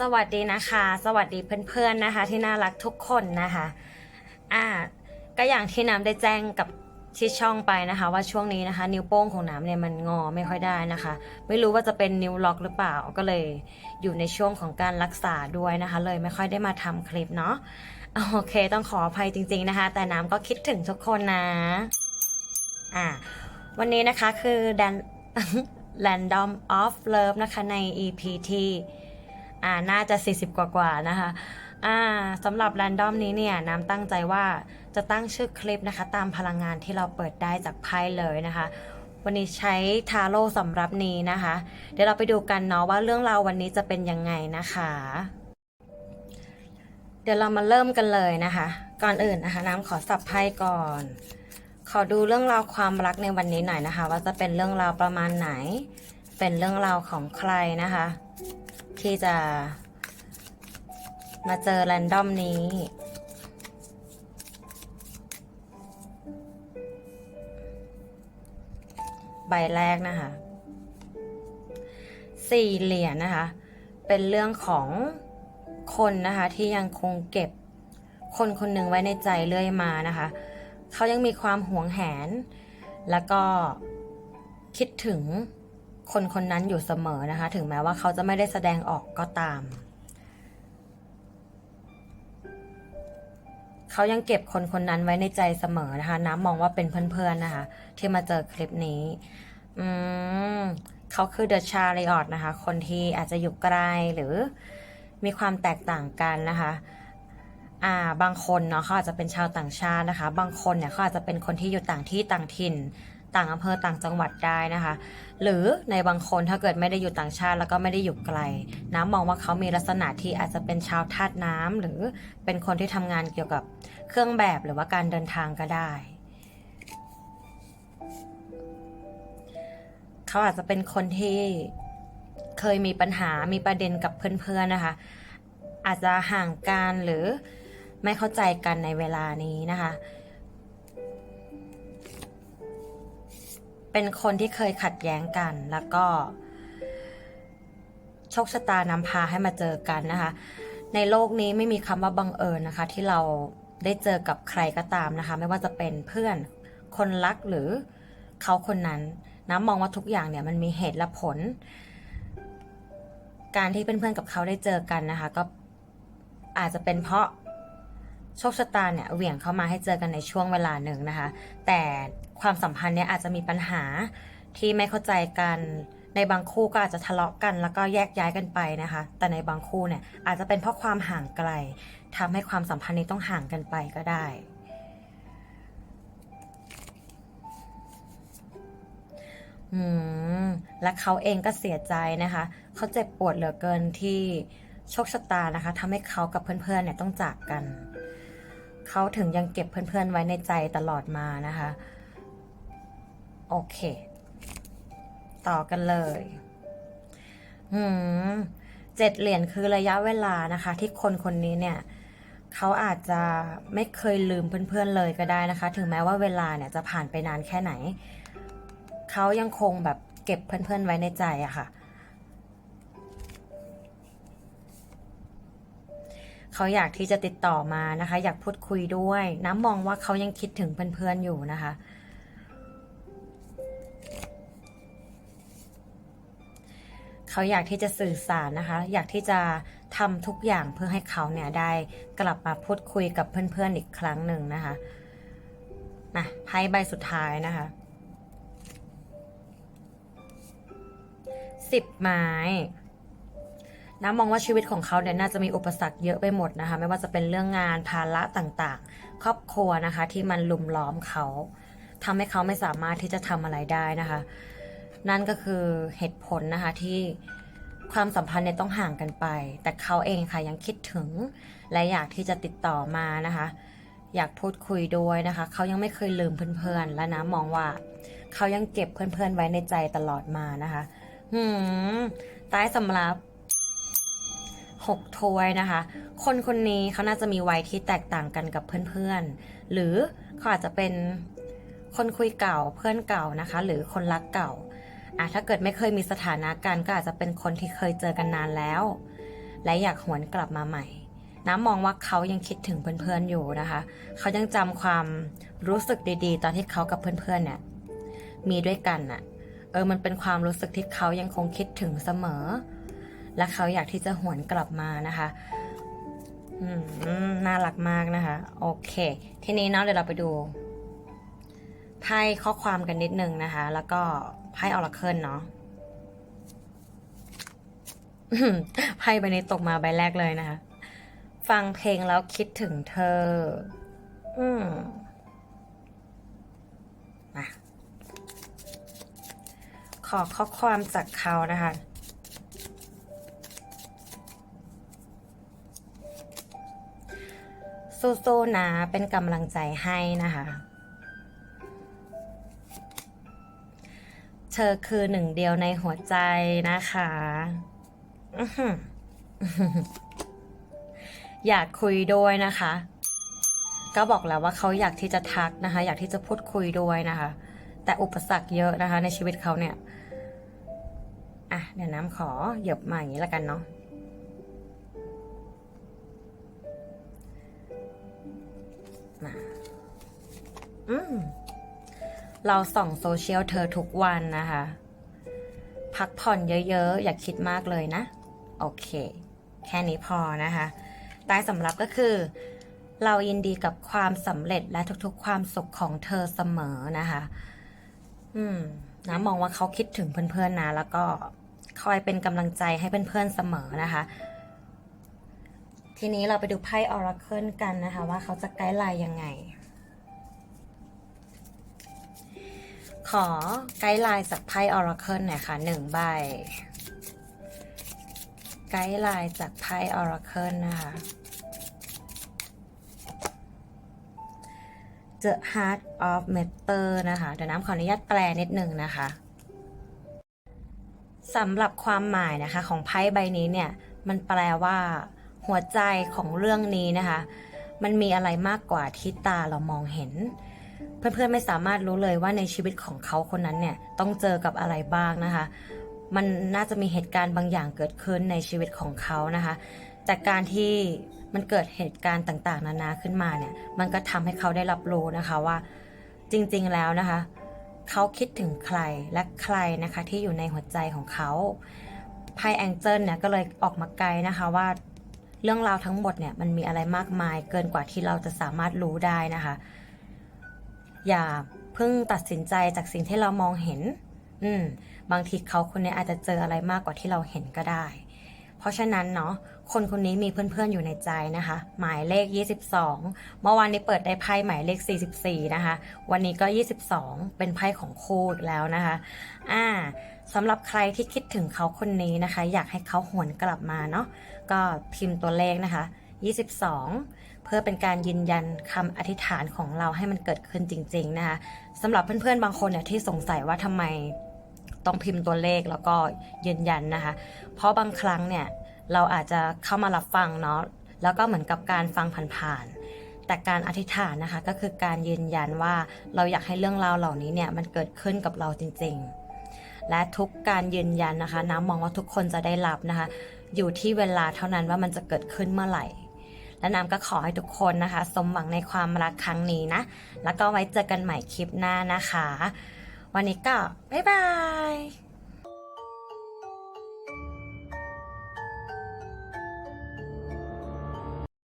สวัสดีนะคะ สวัสดีเพื่อนๆนะคะ ที่น่ารักทุกคนนะคะอ่าก็อย่างที่น้ำได้แจ้งกับที่ช่องไปนะคะ ว่าช่วงนี้นะคะ นิ้วโป้งของน้ำเนี่ยมันงอไม่ค่อยได้นะคะ ไม่รู้ว่าจะเป็นนิ้วล็อกหรือเปล่าก็เลยอยู่ในช่วงของการรักษาด้วยนะคะ เลยไม่ค่อยได้มาทำคลิปเนาะโอเค ต้องขออภัยจริง ๆนะคะ แต่น้ำก็คิดถึงทุกคนนะอ่าวันนี้นะคะคือ Dan Random of Love นะคะใน EP ที่ อ่าน่าจะ 40 กว่ากว่านะคะอ่าสำหรับ Random นี้เนี่ยน้ำตั้งใจว่าจะตั้งชื่อคลิปนะคะ ตามพลังงานที่เราเปิดได้จากไพ่เลยนะคะ วันนี้ใช้ทาโร่สำหรับนี้นะคะ เดี๋ยวเราไปดูกันเนาะว่าเรื่องราววันนี้จะเป็นยังไงนะคะ เดี๋ยวเรามาเริ่มกันเลยนะคะ ก่อนอื่นนะคะ น้ำขอสับไพ่ก่อน ขอดูเรื่องราวความรักในวันนี้หน่อยนะคะ ว่าจะเป็นเรื่องราวประมาณไหน เป็นเรื่องราวของใครนะคะ ที่จะ มาเจอแรนดอมนี้ ใบแรกนะคะสี่เหรียญนะคะ เป็นเรื่องของคนนะคะที่ยังคงเก็บคนคนหนึ่งไว้ในใจเรื่อยมานะคะ เขายังมีความหวงแหน แล้วก็คิดถึง คนคนนั้นอยู่เสมอนะคะ ถึงแม้ว่าเขาจะไม่ได้แสดงออกก็ตาม เขายังเก็บคนคนนั้นไว้ในใจเสมอนะคะ น้ำมองว่าเป็นเพื่อนๆนะคะ ที่มาเจอคลิปนี้ อืมเขาคือเดอะชาริออตนะคะ คนที่อาจจะอยู่ไกลหรือมีความแตกต่างกันนะคะอ่าบางคนเนาะเขาอาจจะเป็นชาวต่างชาตินะคะ บางคนเนี่ยเขาอาจจะเป็นคนที่อยู่ต่างที่ต่างถิ่น ต่างอำเภอต่างจังหวัดได้นะคะ หรือในบางคนถ้าเกิดไม่ได้อยู่ต่างชาติแล้วก็ไม่ได้อยู่ไกล น้ำมองว่าเขามีลักษณะที่อาจจะเป็นชาวธาตุน้ำหรือเป็นคนที่ทำงานเกี่ยวกับเครื่องแบบหรือว่าการเดินทางก็ได้เขาอาจจะเป็นคนที่เคยมีปัญหา มีประเด็นกับเพื่อนๆนะคะ อาจจะห่างกันหรือไม่เข้าใจกันในเวลานี้นะคะ เป็นคนที่เคยขัดแย้งกัน แล้วก็ โชคชะตานำพาให้มาเจอกันนะคะ ในโลกนี้ไม่มีคำว่าบังเอิญนะคะ ที่เราได้เจอกับใครก็ตามนะคะ ไม่ว่าจะเป็นเพื่อนคนรักหรือเขาคนนั้นน้ำมองว่าทุกอย่างเนี่ยมันมีเหตุและผล การที่เพื่อนๆกับเขาได้เจอกันนะคะ ก็อาจจะเป็นเพราะโชคชะตาเนี่ยเหวี่ยงเข้ามาให้เจอกันในช่วงเวลาหนึ่งนะคะ แต่ ความสัมพันธ์เนี่ยอาจจะมีปัญหาที่ไม่เข้าใจกัน ในบางคู่ก็อาจจะทะเลาะกันแล้วก็แยกย้ายกันไปนะคะ แต่ในบางคู่เนี่ยอาจจะเป็นเพราะความห่างไกลทำให้ความสัมพันธ์นี้ต้องห่างกันไปก็ได้ อืม และเขาเองก็เสียใจนะคะ เขาเจ็บปวดเหลือเกินที่โชคชะตานะคะทำให้เขากับเพื่อนๆเนี่ยต้องจากกัน เขาถึงยังเก็บเพื่อนๆไว้ในใจตลอดมานะคะ โอเค ต่อกันเลยหืมเจ็ดเหรียญคือระยะเวลานะคะ ที่คนคนนี้เนี่ยเขาอาจจะไม่เคยลืมเพื่อนๆเลยก็ได้นะคะ ถึงแม้ว่าเวลาเนี่ยจะผ่านไปนานแค่ไหน เขายังคงแบบเก็บเพื่อนๆไว้ในใจอะค่ะ เขาอยากที่จะติดต่อมานะคะ อยากพูดคุยด้วย น้ำมองว่าเขายังคิดถึงเพื่อนๆอยู่นะคะ เขาอยากที่จะสื่อสารนะคะ อยากที่จะทำทุกอย่างเพื่อให้เขาเนี่ยได้กลับมาพูดคุยกับเพื่อนๆอีกครั้งหนึ่งนะคะนะไพ่ใบสุดท้ายนะคะสิบไม้น้ำมองว่าชีวิตของเขาเนี่ยน่าจะมีอุปสรรคเยอะไปหมดนะคะ ไม่ว่าจะเป็นเรื่องงานภาระต่างๆ ครอบครัวนะคะ ที่มันลุมล้อมเขาทำให้เขาไม่สามารถที่จะทำอะไรได้นะคะ นั่นก็คือเหตุผลนะคะที่ความสัมพันธ์เนี่ยต้องห่างกันไป แต่เขาเองค่ะยังคิดถึง และอยากที่จะติดต่อมานะคะ อยากพูดคุยด้วยนะคะ เขายังไม่เคยลืมเพื่อนๆ และน้ำมองว่าเขายังเก็บเพื่อนๆไว้ในใจตลอดมานะคะ หืมใต้สำรับหกถ้วยนะคะ คนคนนี้เขาน่าจะมีวัยที่แตกต่างกันกับเพื่อนๆ หรือเขาอาจจะเป็นคนคุยเก่าเพื่อนเก่านะคะ หรือคนรักเก่า อะถ้าเกิดไม่เคยมีสถานะกันก็อาจจะเป็นคนที่เคยเจอกันนานแล้ว และอยากหวนกลับมาใหม่ น้ำมองว่าเขายังคิดถึงเพื่อนๆอยู่นะคะ เขายังจำความรู้สึกดีๆ ตอนที่เขากับเพื่อนๆเนี่ยมีด้วยกันน่ะเออมันเป็นความรู้สึกที่เขายังคงคิดถึงเสมอ และเขาอยากที่จะหวนกลับมานะคะอืมน่ารักมากนะคะ โอเค ทีนี้เนาะเดี๋ยวเราไปดู ไพ่ข้อความกันนิดนึงนะคะ แล้วก็ไพ่ออราเคิลเนาะอืมไพ่ใบนี้ตกมาใบแรกเลยนะคะ ฟังเพลงแล้วคิดถึงเธอ อืมมาขอข้อความจากเขานะคะสู้ๆนะ เป็นกำลังใจให้นะคะ เธอคือหนึ่งเดียวในหัวใจนะคะอยากคุยด้วยนะคะ ก็บอกแล้วว่าเขาอยากที่จะทักนะคะ อยากที่จะพูดคุยด้วยนะคะ แต่อุปสรรคเยอะนะคะ ในชีวิตเขาเนี่ย อะเดี๋ยวน้ำขอหยบมาอย่างนี้ล้วกันเนาะมาอืม เราส่องโซเชียลเธอทุกวันนะคะ พักผ่อนเยอะๆ อย่าคิดมากเลยนะ โอเค แค่นี้พอนะคะใต้สำรับก็คือ เรายินดีกับความสำเร็จและทุกๆ ความสุขของเธอเสมอนะคะ อืมนะมองว่าเขาคิดถึงเพื่อนๆนะแล้วก็คอยเป็นกำลังใจให้เพื่อนๆเสมอนะคะ ทีนี้เราไปดูไพ่ออราเคิลกันนะคะ ว่าเขาจะไกด์ไลน์ยังไง ขอไกด์ไลน์จากไพ่ออราเคิลหน่อยค่ะหนึ่งใบ ไกด์ไลน์จากไพ่ออราเคิลนะคะ The Heart of Matter นะคะ เดี๋ยวน้ำขออนุญาตแปลนิดหนึ่งนะคะสำหรับความหมายนะคะของไพ่ใบนี้เนี่ย มันแปลว่าหัวใจของเรื่องนี้นะคะ มันมีอะไรมากกว่าที่ตาเรามองเห็น เพื่อนๆไม่สามารถรู้เลยว่าในชีวิตของเขาคนนั้นเนี่ยต้องเจอกับอะไรบ้างนะคะ มันน่าจะมีเหตุการณ์บางอย่างเกิดขึ้นในชีวิตของเขานะคะ จากการที่มันเกิดเหตุการณ์ต่างๆ นานาขึ้นมาเนี่ย มันก็ทำให้เขาได้รับรู้นะคะว่าจริงๆแล้วนะคะ เขาคิดถึงใครและใครนะคะที่อยู่ในหัวใจของเขาไพ่แองเจิลเนี่ยก็เลยออกมาไกลนะคะว่าเรื่องราวทั้งหมดเนี่ยมันมีอะไรมากมายเกินกว่าที่เราจะสามารถรู้ได้นะคะ อย่าเพิ่งตัดสินใจจากสิ่งที่เรามองเห็น อืม บางทีเขาคนนี้อาจจะเจออะไรมากกว่าที่เราเห็นก็ได้ เพราะฉะนั้นเนาะ คนคนนี้มีเพื่อนๆอยู่ในใจนะคะ หมายเลข 22 เมื่อวานนี้เปิดได้ไพ่หมายเลข 44 นะคะ วันนี้ก็ 22 เป็นไพ่ของคู่อีกแล้วนะคะ อ่าสำหรับใครที่คิดถึงเขาคนนี้นะคะ อยากให้เขาหวนกลับมาเนาะ ก็พิมพ์ตัวเลขนะคะ 22 เพื่อเป็นการยืนยันคำอธิษฐานของเราให้มันเกิดขึ้นจริง ๆ นะคะสำหรับเพื่อนๆบางคนเนี่ยที่สงสัยว่าทำไมต้องพิมพ์ตัวเลขแล้วก็ยืนยันนะคะ เพราะบางครั้งเนี่ยเราอาจจะเข้ามารับฟังเนาะแล้วก็เหมือนกับการฟังผ่านๆแต่การอธิษฐานนะคะก็คือการยืนยันว่าเราอยากให้เรื่องราวเหล่านี้เนี่ยมันเกิดขึ้นกับเราจริง ๆ และทุกการยืนยันนะคะ น้ำมองว่าทุกคนจะได้รับนะคะ อยู่ที่เวลาเท่านั้นว่ามันจะเกิดขึ้นเมื่อไหร่ และน้ำก็ขอให้ทุกคนนะคะ สมหวังในความรักครั้งนี้นะ แล้วก็ไว้เจอกันใหม่คลิปหน้านะคะ วันนี้ก็บ๊ายบาย